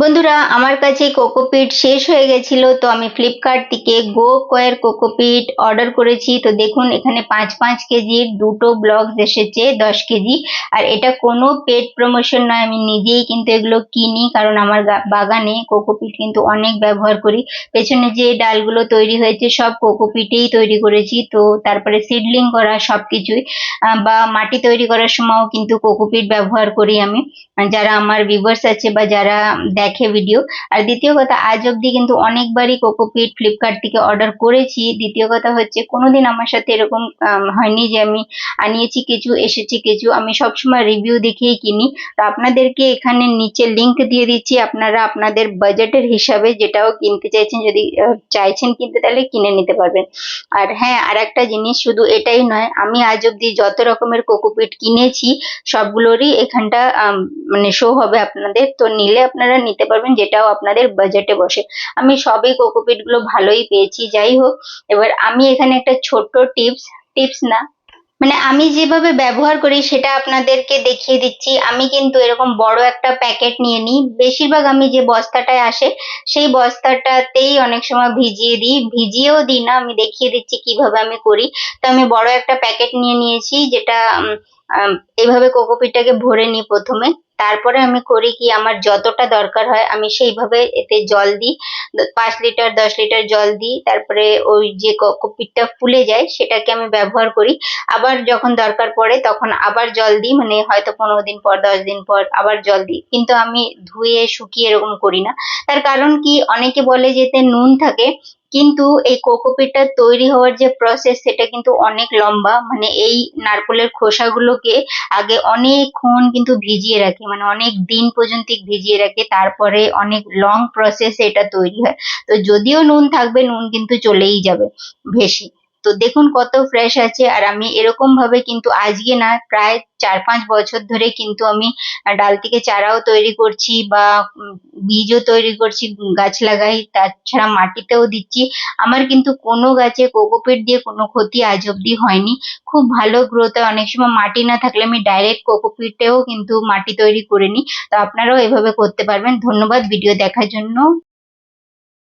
বন্ধুরা, আমার কাছে কোকোপিট শেষ হয়ে গেছিল, তো আমি ফ্লিপকার্ট থেকে গো কয়ের কোকোপিট অর্ডার করেছি। তো দেখুন, এখানে পাঁচ পাঁচ কেজির দুটো ব্লগস এসেছে, দশ কেজি। আর এটা কোনো পেট প্রমোশন নয়, আমি নিজেই কিন্তু এগুলো কিনি, কারণ আমার বাগানে কোকোপিট কিন্তু অনেক ব্যবহার করি। পেছনে যে ডালগুলো তৈরি হয়েছে, সব কোকোপিটেই তৈরি করেছি। তো তারপরে সিডলিং করা সব কিছুই বা মাটি তৈরি করার সময়ও কিন্তু কোকোপিট ব্যবহার করি আমি। যারা আমার ভিউয়ার্স আছে বা যারা দেখে ভিডিও আর দ্বিতীয় কথা, আজ অবধি কিন্তু অনেকবারই কোকোপিট ফ্লিপকার্ট থেকে অর্ডার করেছি। দ্বিতীয় কথা হচ্ছে, কোনোদিন আমার সাথে এরকম হয়নি যে আমি আনিয়েছি কিছু, এসেছি কিছু। আমি সবসময় রিভিউ দেখেই কিনি। তো আপনাদেরকে এখানে নিচে লিংক দিয়ে দিচ্ছি। আপনারা আপনাদের বাজেটের হিসাবে যেটাও কিনতে চাইছেন, যদি চাইছেন কিনতে, তাহলে কিনে নিতে পারবেন। আর হ্যাঁ আর একটা জিনিস, শুধু এটাই নয়, আমি আজ অবধি যত রকমের কোকোপিট কিনেছি, সবগুলোরই এখানটা মানে শো হবে আপনাদের। তো নিলে আপনারা নিতে পারবেন, যেটাও আপনাদের বাজেটে বসে। আমি সবই কোকোপিটগুলো ভালোই পেয়েছি, যাই হোক। এবার আমি এখানে একটা ছোট্ট টিপস টিপস না। মানে আমি যেভাবে ব্যবহার করি সেটা আপনাদেরকে দেখিয়ে দিচ্ছি। আমি কিন্তু এরকম বড় একটা প্যাকেট নিয়ে নিই। বেশিরভাগ আমি যে বস্তাটায় আসে, সেই বস্তাটাতেই অনেক সময় ভিজিয়ে দিই। ভিজিয়েও দিই না, আমি দেখিয়ে দিচ্ছি কীভাবে আমি করি। তো আমি বড় একটা প্যাকেট নিয়ে নিয়েছি, যেটা এইভাবে কোকোপিটটাকে ভরে নিই প্রথমে। তারপরে আমি করি কি, আমার যতটা দরকার হয়, আমি সেইভাবে এতে জল দিই। পাঁচ লিটার, দশ লিটার জল দিই। তারপরে ওই যে কোকোপিটটা ফুলে যায়, সেটাকে আমি ব্যবহার করি। আবার যখন দরকার পড়ে, তখন আবার জল দিই। মানে হয়তো পনেরো দিন পর, দশ দিন পর আবার জল দিই। কিন্তু আমি ধুয়ে, শুকিয়ে এরকম করি না। তার কারণ কি, অনেকে বলে যে এতে নুন থাকে। কিন্তু এই কোকোপিটটা তৈরি হওয়ার যে প্রসেস সেটা কিন্তু অনেক লম্বা। মানে এই নারকোলের খোসাগুলোকে আগে অনেকক্ষণ কিন্তু ভিজিয়ে রাখে। মানে অনেক দিন পর্যন্ত ভিজিয়ে রাখে, তারপরে অনেক লং প্রসেস এটা তৈরি হয়। তো যদিও নুন থাকবে, নুন কিন্তু চলেই যাবে ভেসে। তো দেখুন কত ফ্রেশ আছে। আর আমি এরকম ভাবে কিন্তু আজকে না, প্রায় চার পাঁচ বছর ধরে কিন্তু আমি ডাল থেকে চারাও তৈরি করছি বা বীজও তৈরি করছি, গাছ লাগাই, তাছাড়া মাটিতেও দিচ্ছি। আমার কিন্তু কোনো গাছে কোকোপিট দিয়ে কোনো ক্ষতি আজ অব্দি হয়নি। খুব ভালো গ্রোথ হয়। অনেক সময় মাটি না থাকলে আমি ডাইরেক্ট কোকোপিটেও কিন্তু মাটি তৈরি করে নিই। তো আপনারাও এভাবে করতে পারবেন। ধন্যবাদ ভিডিও দেখার জন্য।